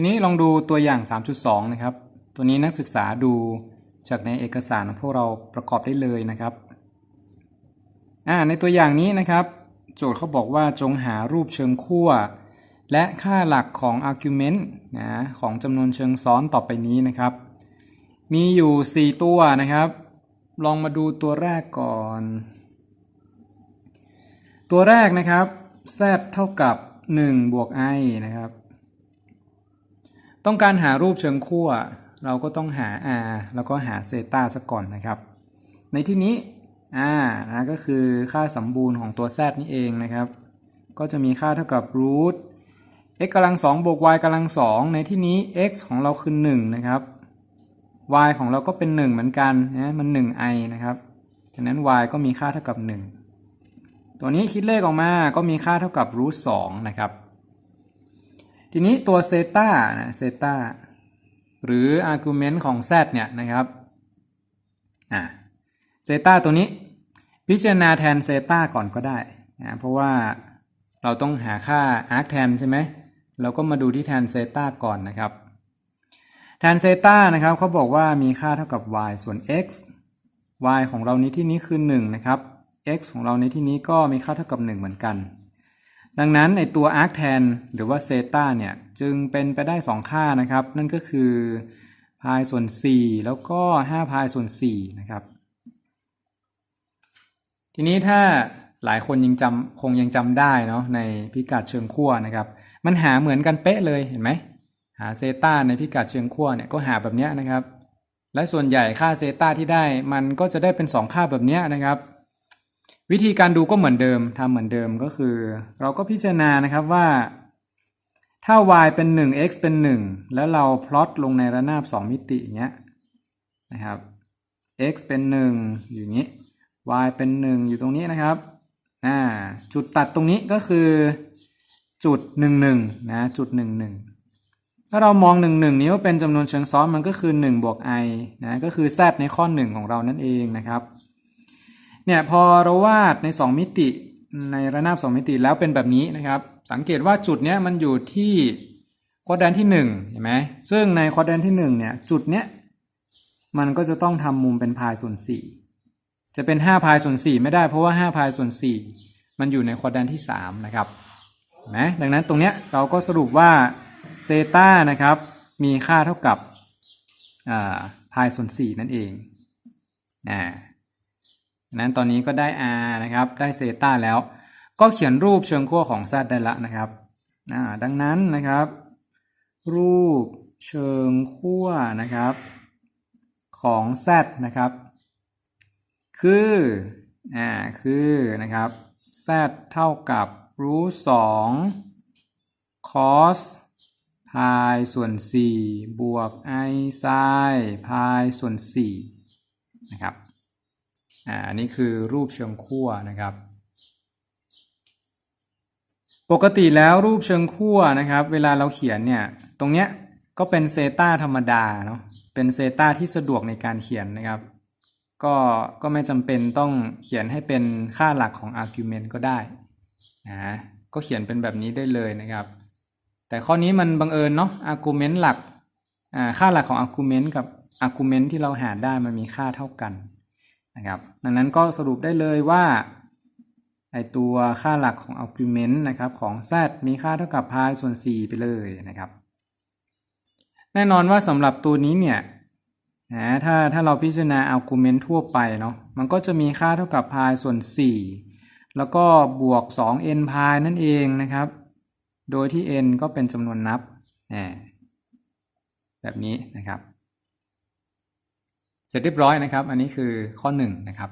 ทีนี้ลองดูตัวอย่าง 3.2 นะครับ ตัวนี้นักศึกษาดูจากในเอกสารของพวกเราประกอบได้เลยนะครับอ่าในตัวอย่างนี้นะครับ โจทย์เขาบอกว่าจงหารูปเชิงขั้วและค่าหลักของ argument นะของจำนวนเชิงซ้อนต่อไปนี้นะครับ มีอยู่ 4 ตัวนะครับ ลองมาดูตัวแรกก่อน ตัวแรกนะครับ z เท่ากับ 1 บวก i นะครับ ต้องการหารูปเชิงขั้วเราก็ต้องหา r แล้วก็หาเซตาซะก่อนนะครับ ในที่นี้ r นะก็คือค่าสมบูรณ์ของตัว z นี่เองนะครับ ก็จะมีค่าเท่ากับ root x กำลัง2บวก y กำลัง2ในที่นี้ x ของเราคือ1นะครับ y ของเราก็เป็น 1 เหมือนกันนะมัน 1i นะครับฉะนั้น y ก็มีค่าเท่ากับ 1 ตัวนี้คิดเลขออกมาก็มีค่าเท่ากับ root 2นะครับ ทีนี้ตัวเซตานะเซตาหรือ argument ของ z เนี่ยนะครับอ่าเซตาตัวนี้ พิจารณาแทนเซตาก่อนก็ได้นะเพราะว่าเราต้องหาค่า arc แทนใช่ไหมเราก็มาดูที่แทนเซตาก่อนนะครับ แทนเซตานะครับเขาบอกว่ามีค่าเท่ากับ y ส่วน x y ของเราในที่นี้คือ1นะครับ x ของเราในที่นี้ก็มีค่าเท่ากับ 1 เหมือนกัน ดังนั้นในตัว arc tan หรือว่าเซตาเนี่ยจึงเป็นไปได้ 2 ค่านะครับ นั่นก็คือพายส่วน 4 แล้วก็5พายส่วน4นะครับ ทีนี้ถ้าหลายคนยังจำคงยังจำได้เนาะในพิกัดเชิงขั้วนะครับ มันหาเหมือนกันเป๊ะเลยเห็นไหมหาเซตาในพิกัดเชิงขั้วเนี่ยก็หาแบบนี้นะครับ และส่วนใหญ่ค่าเซตาที่ได้มันก็จะได้เป็น 2 ค่าแบบนี้นะครับ วิธีการดูก็เหมือนเดิมทำเหมือนเดิมก็คือ เราก็พิจารณานะครับว่า ถ้า y เป็น 1 x เป็น 1 แล้วเราพลอตลงในระนาบ 2 มิติอย่างเงี้ยนะครับ x เป็น 1 อยู่อย่างนี้ y เป็น 1 อยู่ตรงนี้นะครับอ่าจุดตัดตรงนี้ก็คือจุด 1 1นะจุด 1 1 ถ้าเรามอง 1 1 นี้ว่าเป็นจำนวนเชิงซ้อนมันก็คือ 1 บวก i นะก็คือ z ในข้อ 1 ของเรานั่นเองนะครับ เนี่ยพอเราวาดใน 2 มิติในระนาบ 2 มิติแล้วเป็นแบบนี้นะครับ สังเกตว่าจุดเนี้ยมันอยู่ที่ควอดแดนที่1เห็นไหมซึ่งในควอดแดนที่1เนี่ยจุดเนี้ยมันก็จะต้องทำมุมเป็นพายส่วน 4 จะเป็น 5 พายส่วน 4 ไม่ได้เพราะว่า 5 พายส่วน 4 มันอยู่ในควอดแดนที่ 3 นะครับนไหมดังนั้นตรงเนี้ยเราก็สรุปว่าเซตานะครับมีค่าเท่ากับพายส่วน 4 นั่นเองอ่า นั้นตอนนี้ก็ได้ r นะครับ ได้เซต้าแล้ว ก็เขียนรูปเชิงขั้วของ z ได้ละนะครับดังนั้นนะครับ รูปเชิงขั้วนะครับ ของ z นะครับ คืออ่าคือนะครับ z เท่ากับ root 2 cos พายส่วน 4 บวก i sin พายส่วน4นะครับ อ่าอันนี้คือรูปเชิงขั้วนะครับ ปกติแล้วรูปเชิงขั้วนะครับ เวลาเราเขียนเนี่ย ตรงเนี้ยก็เป็นเซตาธรรมดาเนาะเป็นเซตาที่สะดวกในการเขียนนะครับก็ก็ไม่จำเป็นต้องเขียนให้เป็นค่าหลักของ argument ก็ได้นะก็เขียนเป็นแบบนี้ได้เลยนะครับ แต่ข้อนี้มันบังเอิญเนาะ argument หลักอ่าค่าหลักของ argument กับ argument ที่เราหาได้มันมีค่าเท่ากัน นะครับ ดังนั้นก็สรุปได้เลยว่าไอตัวค่าหลักของ argument นะครับของ z มีค่าเท่ากับพายส่วน 4 ไปเลยนะครับ แน่นอนว่าสำหรับตัวนี้เนี่ยนะถ้าถ้าเราพิจารณา argument ทั่วไปเนาะมันก็จะมีค่าเท่ากับพายส่วน 4 แล้วก็บวก 2n พายนั่นเองนะครับ โดยที่ n ก็เป็นจำนวนนับแบบนี้นะครับ เสร็จเรียบร้อยนะครับ อันนี้คือข้อ1นะครับ